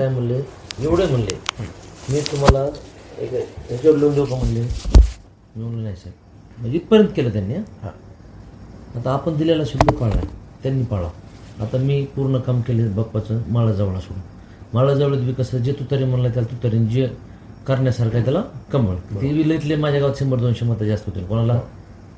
काय म्हणले? एवढे म्हणले. मी तुम्हाला एक ह्याच्यावर लिहून देऊ का म्हणले? मी म्हणलं नाही साहेब. म्हणजे इथपर्यंत केलं त्यांनी हं. हा. आता आपण दिलेला शब्द पाळला त्यांनी पाळा. आता मी पूर्ण काम केले बाप्पाचं माळाजवळ सोडून. माळाजवळ बी कसं जे तुतारी म्हणलं त्याला तुतारीन जे करण्यासारखं आहे त्याला कमळ. ते बी लईतले माझ्या गावात शंभर दोनशे मतं जास्त होतील. कोणाला?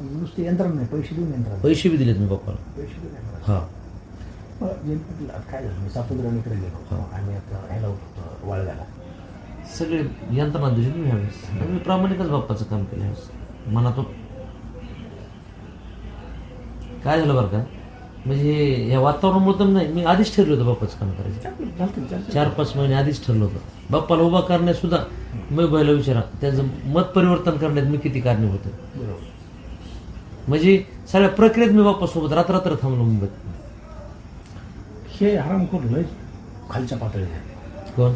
नुसते यंत्रणा नाही पैसे देऊन यंत्रणा पैसे बी दिलेत मी बाप्पाला पैसे देऊन यंत्रणा हा. काय झालं? मी सापुद्राणीकडे गेलो आम्ही आता ह्याला होतो वाळव्याला. सगळे यंत्रणा दिली मी ह्यावेळेस. मी प्रामाणिकच बाप्पाचं काम केलं ह्यावेळेस. मनातून. काय झालं बरं का? म्हणजे ह्या वातावरणामुळे तर नाही मी आधीच ठरलं होतं बाप्पाचं काम करायचं. चार पाच महिने आधीच ठरलं होतं. बाप्पाला उभा करण्यात सुद्धा मी बैला विचारा. त्याचं मत परिवर्तन करण्यात मी किती कारणीभूत बरोबर. म्हणजे सगळ्या प्रक्रियेत मी बाप्पासोबत रात्र थांबलो मुंबईत. हे हरामखोर लय खालच्या पातळीचे आहे. कोण?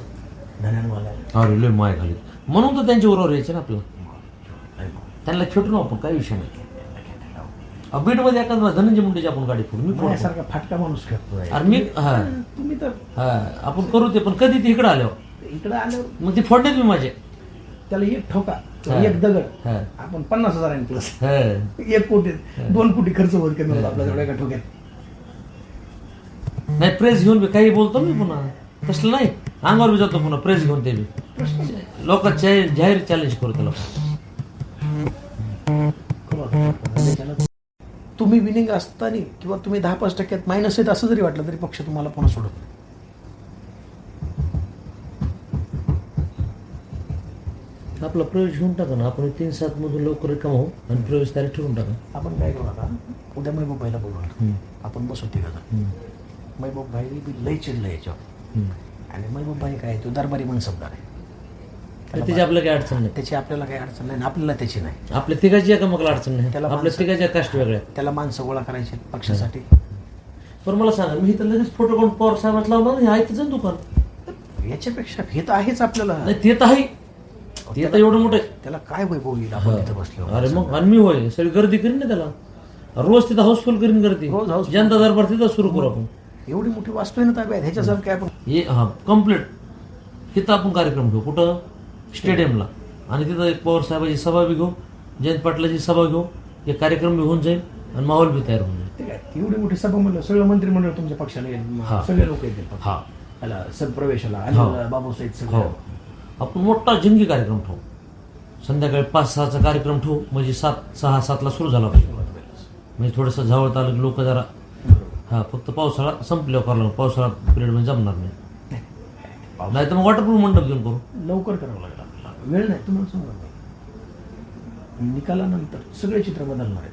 धन्यानवाला अरे लय माय घालीत म्हणून तर त्यांच्या बरोबर यायचे ना आपलं त्यांना खेटू ना आपण काही विषय नाही. बीडमध्ये एखादा धनंजय मुंडेची आपण गाडी फोडू. मी माझ्यासारखा फाटका माणूस खेळतोय अरे मी हा. तुम्ही तर हा आपण करू ते पण कधी ते इकडे आल्यावर? इकडे आल्यावर मग ते फोडण्यात मी माझे. त्याला एक ठोका. हा. एक दगड. हा. आपण पन्नास हजारांनी प्लस हा. एक कोटी दोन कोटी खर्च होत कमी होता आपल्या एवढ्या एका ठोक्यात. नाही प्रेस घेऊन बी काही बोलतो मी पुन्हा. तसलं नाही. अंगावर बी जातो पुन्हा प्रेस घेऊन ते बी. लोक जाहीर चॅलेंज करू त्याला त्याच्यानं तुम्ही विनिंग असताना किंवा तुम्ही दहा पाच टक्क्यात मायनस आहेत असं जरी वाटलं तरी पक्ष तुम्हाला पुन्हा सोडत नाही. आपला प्रवेश घेऊन टाका ना. आपण तीन सात मधून लवकर होऊ आणि प्रवेश तारीख ठरवून टाका. आपण काय करू आता? उद्या महबूब भाईला हम्म. आपण बसू तिघं. महबूब भाई बी लय चिडलं याच्यावर. आणि महबूब भाई काय तो दरबारी मनसबदार आहे. तर त्याची आपल्याला काही अडचण नाही. त्याची आपल्याला काही अडचण नाही आपल्याला त्याची नाही. आपल्या तिघाची एकामेकाला अडचण नाही. त्याला आपल्या तिघाच्या कास्ट वेगळ्या. त्याला माणसं गोळा करायचे पक्षासाठी. पण मला सांगा मी इथं लगेच फोटो काढून पवार साहेबात लावणार हे आहे दुकान? याच्यापेक्षा हे तर आहेच आपल्याला. ते तर आहे. ते तर एवढं मोठं आहे. त्याला काय वैभव येईल आपण तिथं बसलो अरे मग आणि मी होय सगळी गर्दी करीन ना त्याला. रोज तिथं हाऊसफुल करीन गर्दी. रोज houseful. जनता दरबार तिथं सुरू करू आपण. एवढी मोठी वास्तू आहे ना ताब्यात? ह्याच्यासारखं काय आपण हे हा कंप्लीट तिथं आपण कार्यक्रम घेऊ कुठं? स्टेडियमला. आणि तिथं एक पवार साहेबाची सभा बी घेऊ. जयंत पाटलाची सभा घेऊ. एक कार्यक्रम बी होऊन जाईल आणि माहोल बी तयार होऊन जाईल. ते काय एवढी मोठी सभा म्हणलं सगळं मंत्रिमंडळ तुमच्या पक्षाला येईल. हा. सगळे लोक येतील हा. याला सदप्रवेशाला हो. आणि बाबूसाहेब हो. सगळं आपण मोठा जंगी कार्यक्रम ठेवू. संध्याकाळी पाच सहाचा कार्यक्रम ठेवू. म्हणजे सात सहा सातला सुरू झाला पाहिजे. म्हणजे थोडंसं जवळ आलं की लोक जरा हा फक्त पावसाळा संपल्यावर करावं पावसाळा पिरियडमध्ये जमणार नाही. नाही तर मग वॉटरप्रूफ मंडप घेऊन करू. लवकर करावं लागेल. वेळ नाही तुम्हाला सांगा निकालानंतर सगळे चित्र बदलणार आहेत.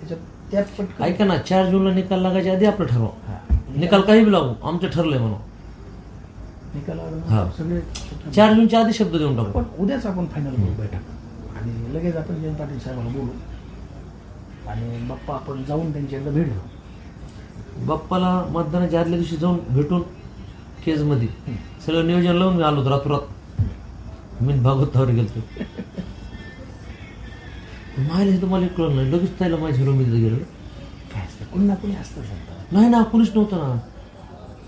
त्याच्यात त्यात ऐका ना चार जूनला निकाल लागायच्या आधी आपलं ठरवा. निकाल काही बी लागू. आमचं ठरलंय म्हणून. निकालानंतर सगळे चार जूनच्या आधी शब्द देऊन टाकू. पण उद्याच आपण फायनल करू बैठक आणि लगेच आपण जयंत पाटील साहेबांना बोलू. आणि बाप्पा आपण जाऊन त्यांची एकदा भेट घेऊ. बाप्पाला मतदानाच्या आदल्या दिवशी जाऊन भेटून केजमध्ये सगळं नियोजन लावून मी आलो रातोरात. मी भागवतावर गेलो हे तुम्हाला कळलं नाही. लगेच त्याला माझ्या तिथे गेलो. काय असतं? कोणी ना कोणी असतं नाही ना कुणीच नव्हतं ना.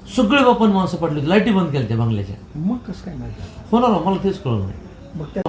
सगळे बाप्पान माणसं पडले लाईटी बंद केल्या त्या बंगल्याच्या. मग कसं काय माहिती? होणार हो, मला तेच कळलं नाही. मग त्या